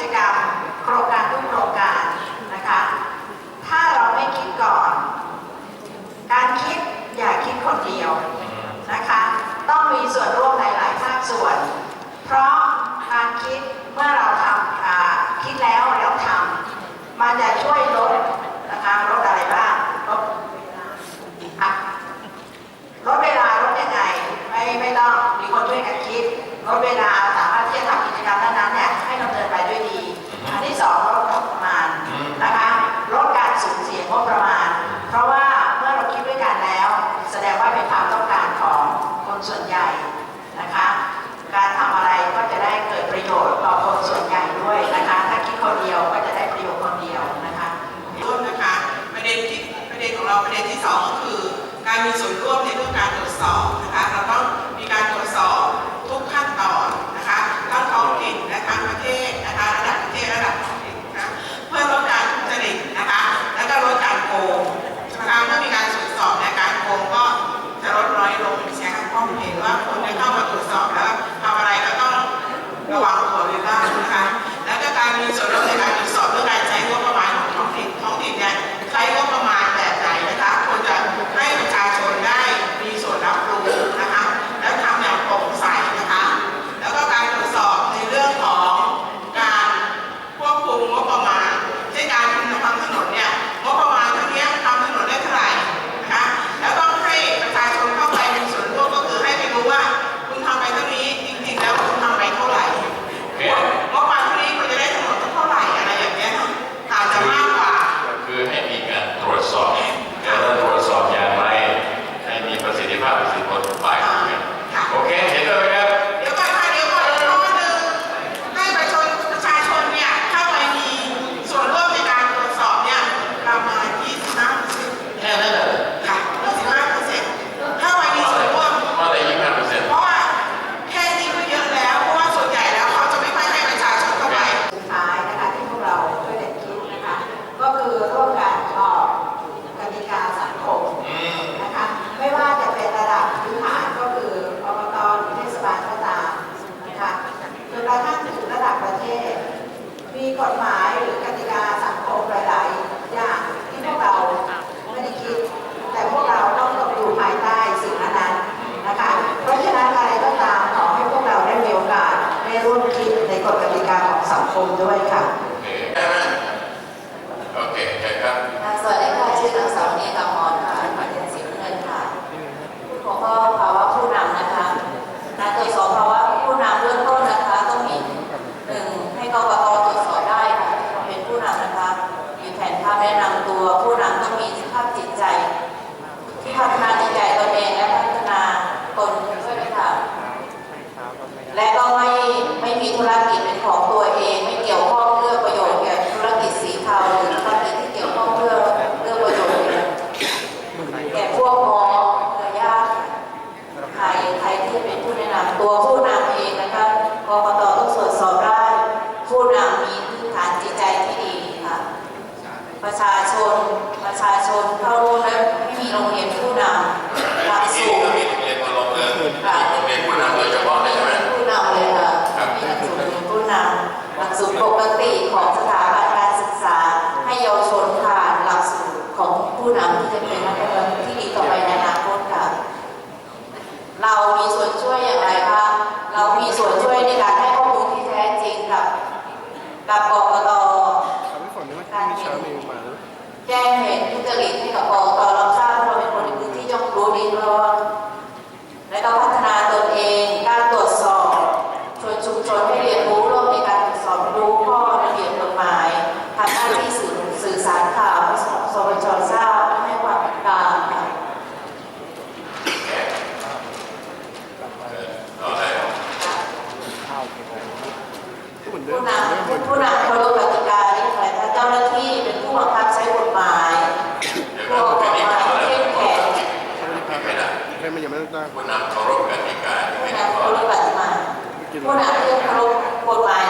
จกรรม โครงการทุกโครงการนะคะ ถ้าเราไม่คิดก่อน การคิดอย่าคิดคนเดียวนะคะ ต้องมีส่วนร่วมหลายๆภาคส่วน เพราะการคิดเมื่อเราทำคิดแล้วแล้วทำมันจะช่วยลดนะคะลดอะไรบ้างลดลดเวลาลดยังไงไม่ไม่ต้องมีคนช่วยกันคิดลดเวลาสามารถที่จะทำกิจกรรมนั้น มีส่วนร่วมในเรื่องการตรวจสอบนะคะ ประชาชน ประชาชนเข้าร่วมและไม่มีโรงเรียนผู้นำหลักสูตรมีโรงเรียนมาลงเรื่อโรงเรียนผู้นำโดยเฉพาะเลยใช่ไหมผู้นำเลยค่ะมีหลักสูตรผู้นำหลักสูตรปกติของสถาบันการศึกษา ให้เยาวชนผ่านหลักสูตรของผู้นำที่จะเป็นนักเรียนที่ดีต่อไปในอนาคตค่ะ เรามีส่วนช่วยอย่างไรคะเรามีส่วนช่วยในการให้ข้อมูลที่แท้จริงกับ กับกรกต การเห็นแจ้งเหตุทุจริตให้กับกองตราบทราบเราเป็นคนในพื้นที่ย่อมรู้ดีร้อนและเราพัฒนาตนเองการตรวจสอบชวนชุมชนให้เรียนรู้ร่วมในการตรวจสอบรู้ข้อระเบียบกฎหมายทำหน้าที่สื่อสื่อสารข่าวให้สสบชทราบให้ความเป็นกลางผู้นำผู้นำเคารพกติกา จ้าหน้าที่เป็นผู้บังคับใช้กฎหมายผู้ออกกฎหมายเข้มแข็งไม่ได้ไม่ไม่ยังไม่ต้องตั้ผู้นำเคารพกติกาผู้นำเคารพกติกาผู้นำเคารพกฎหมาย